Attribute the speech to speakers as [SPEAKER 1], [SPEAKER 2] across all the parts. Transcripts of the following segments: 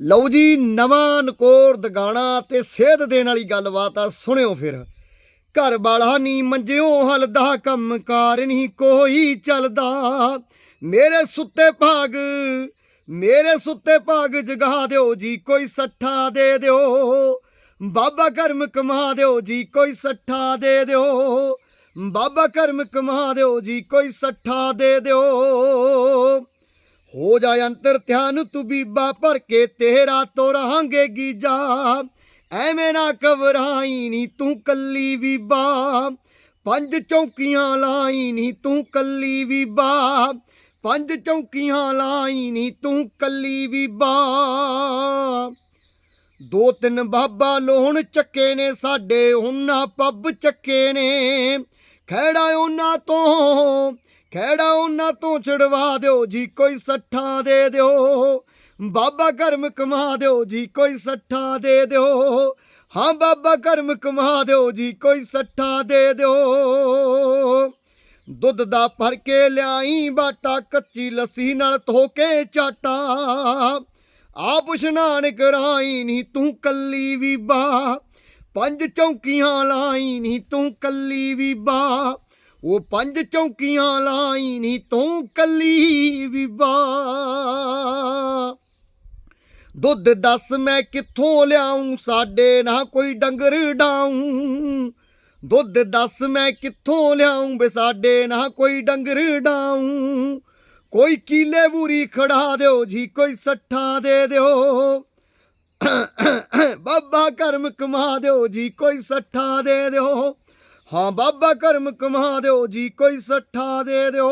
[SPEAKER 1] ਲਓ ਜੀ, ਨਵਾਂ ਨਕੋਰ ਦਗਾਣਾ ਤੇ ਸੇਧ ਦੇਣ ਵਾਲੀ ਗੱਲਬਾਤ ਆ, ਸੁਣਿਓ ਫਿਰ। ਘਰ ਵਾਲਾ ਨਹੀਂ ਮੰਜਿਓ ਹਲਦਾ, ਕੰਮ ਕਾਰ ਨਹੀਂ ਕੋਈ ਚੱਲਦਾ। ਮੇਰੇ ਸੁੱਤੇ ਭਾਗ, ਮੇਰੇ ਸੁੱਤੇ ਭਾਗ ਜਗਾ ਦਿਓ ਜੀ, ਕੋਈ ਸੱਠਾ ਦੇ ਦਿਓ। ਬਾਬਾ ਕਰਮ ਕਮਾ ਦਿਓ ਜੀ, ਕੋਈ ਸੱਠਾ ਦੇ ਦਿਓ। ਬਾਬਾ ਕਰਮ ਕਮਾ ਦਿਓ ਜੀ, ਕੋਈ ਸੱਠਾ ਦੇ ਦਿਓ। ਹੋ ਜਾ ਅੰਤਰ ਧਿਆਨ ਤੂੰ ਬੀਬਾ ਭਰ ਕੇ, ਤੇਰਾ ਤੋਰਾਂਗੇ ਗੀਜਾ ਐਵੇਂ ਨਾ ਘਬਰਾਈ ਨੀ ਤੂੰ ਕੱਲੀ ਬੀਬਾ। ਪੰਜ ਚੌਕੀਆਂ ਲਾਈ ਨੀ ਤੂੰ ਕੱਲੀ ਬੀਬਾ। ਪੰਜ ਚੌਕੀਆਂ ਲਾਈ ਨੀ ਤੂੰ ਕੱਲੀ ਬੀਬਾ। ਦੋ ਤਿੰਨ ਬਾਬਾ ਲੋਹਣ ਚੱਕੇ ਨੇ, ਸਾਡੇ ਉਹਨਾਂ ਪੱਬ ਚੱਕੇ ਨੇ। ਖੈੜਾ ਉਹਨਾਂ ਤੋਂ ਖੈੜਾ ਉਹਨਾਂ ਤੋਂ ਛਡਵਾ ਦਿਓ ਜੀ? ਕੋਈ ਸੱਠਾ ਦੇ ਦਿਓ। ਬਾਬਾ ਕਰਮ ਕਮਾ ਦਿਓ ਜੀ, ਕੋਈ ਸੱਠਾ ਦੇ ਦਿਓ। ਹਾਂ, ਬਾਬਾ ਕਰਮ ਕਮਾ ਦਿਓ ਜੀ, ਕੋਈ ਸੱਠਾ ਦੇ ਦਿਓ। ਦੁੱਧ ਦਾ ਭਰ ਕੇ ਲਿਆਈ ਬਾਟਾ, ਕੱਚੀ ਲੱਸੀ ਨਾਲ ਧੋ ਕੇ ਚਾਟਾ। ਆਪ ਇਸ਼ਨਾਨ ਕਰਾਈ ਨੀ, ਤੂੰ ਕੱਲੀ ਵੀ ਬਾ। ਪੰਜ ਚੌਂਕੀਆਂ ਲਾਈ ਨੀ, ਤੂੰ ਕੱਲੀ ਵੀ ਬਾ। ਉਹ ਪੰਜ ਚੌਕੀਆਂ ਲਾਈ ਨੀ ਤੂੰ ਕੱਲੀ ਬੀਬਾ। ਦੁੱਧ ਦੱਸ ਮੈਂ ਕਿੱਥੋਂ ਲਿਆਉਂ ਸਾਡੇ ਨਾ ਕੋਈ ਡੰਗਰ ਡਾਉਂ ਦੁੱਧ ਦੱਸ ਮੈਂ ਕਿੱਥੋਂ ਲਿਆਉਂ ਬੇ, ਸਾਡੇ ਨਾ ਕੋਈ ਡੰਗਰ ਡਾਉਂ ਕੋਈ ਕੀਲੇ ਬੂਰੀ ਖੜਾ ਦਿਓ ਜੀ, ਕੋਈ ਸੱਠਾ ਦੇ ਦਿਓ। ਬਾਬਾ ਕਰਮ ਕਮਾ ਦਿਓ ਜੀ, ਕੋਈ ਸੱਠਾ ਦੇ ਦਿਓ। ਹਾਂ ਬਾਬਾ ਕਰਮ ਕਮਾ ਦਿਓ ਜੀ, ਕੋਈ ਸੱਠਾ ਦੇ ਦਿਓ।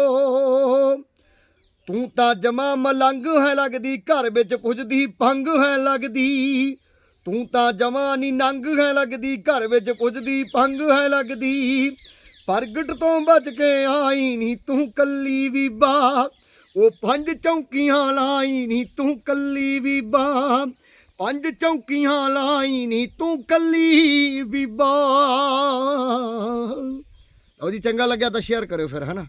[SPEAKER 1] ਤੂੰ ਤਾਂ ਜਮਾ ਮਲੰਗ ਹੈ ਲੱਗਦੀ, ਘਰ ਵਿੱਚ ਪੁੱਜਦੀ, ਭੰਗ ਹੈ ਲੱਗਦੀ। ਤੂੰ ਤਾਂ ਜਮਾ ਨੀ ਨੰਗ ਹੈ ਲੱਗਦੀ, ਘਰ ਵਿੱਚ ਪੁੱਜਦੀ, ਭੰਗ ਹੈ ਲੱਗਦੀ। ਪ੍ਰਗਟ ਤੋਂ ਬਚ ਕੇ ਆਈ ਨੀ ਤੂੰ ਕੱਲੀ ਵੀ ਬੀਬਾ। ਉਹ ਪੰਜ ਚੌਂਕੀਆਂ ਲਾਈ ਨੀ ਤੂੰ ਕੱਲੀ ਵੀ ਬੀਬਾ। ਪੰਜ ਚੌਕੀਆਂ ਲਾਈ ਨਹੀਂ ਤੂੰ ਕੱਲੀ ਬੀਬਾ। ਲਓ ਜੀ, ਚੰਗਾ ਲੱਗਿਆ ਤਾਂ ਸ਼ੇਅਰ ਕਰਿਓ ਫਿਰ, ਹਨਾ?